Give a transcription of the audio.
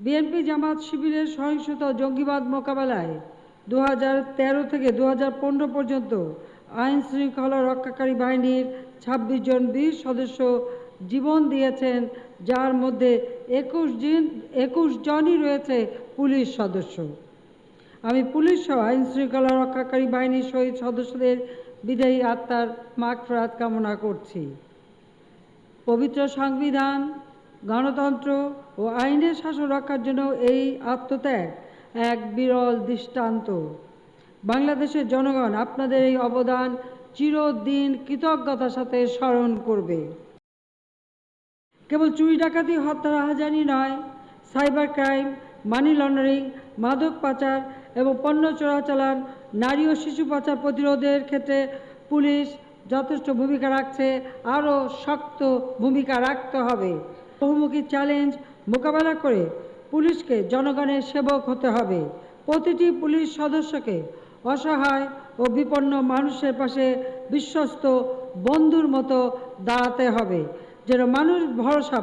BNP জামাত শিবিরের সহিংসতা জঙ্গিবাদ মোকাবেলায় দু থেকে দু হাজার পনেরো পর্যন্ত আইন শৃঙ্খলা রক্ষাকারী বাহিনীর ছাব্বিশ জন বীর সদস্য জীবন দিয়েছেন, যার মধ্যে একুশ জন, একুশ জনই রয়েছে পুলিশ সদস্য। আমি পুলিশ সহ আইন শৃঙ্খলা রক্ষাকারী বাহিনীর শহীদ সদস্যদের বিদায়ী আত্মার মাগফরাত কামনা করছি। পবিত্র সংবিধান গণতন্ত্র ও আইনের শাসন রক্ষার জন্য এই আত্মত্যাগ এক বিরল দৃষ্টান্ত। বাংলাদেশের জনগণ আপনাদের এই অবদান চিরদিন কৃতজ্ঞতার সাথে স্মরণ করবে। কেবল চুরি ডাকাতি হত্যা রাহাজানি নয়, সাইবার ক্রাইম, মানি লন্ডারিং, মাদক পাচার এবং পণ্য চোরাচালান, নারী ও শিশু পাচার প্রতিরোধের ক্ষেত্রে পুলিশ যথেষ্ট ভূমিকা রাখছে, আরও শক্ত ভূমিকা রাখতে হবে। বহুমুখী চ্যালেঞ্জ মোকাবেলা করে পুলিশকে জনগণের সেবক হতে হবে। প্রতিটি পুলিশ সদস্যকে অসহায় ও বিপন্ন মানুষের পাশে বিশ্বস্ত বন্ধুর মতো দাঁড়াতে হবে, যেন মানুষ ভরসা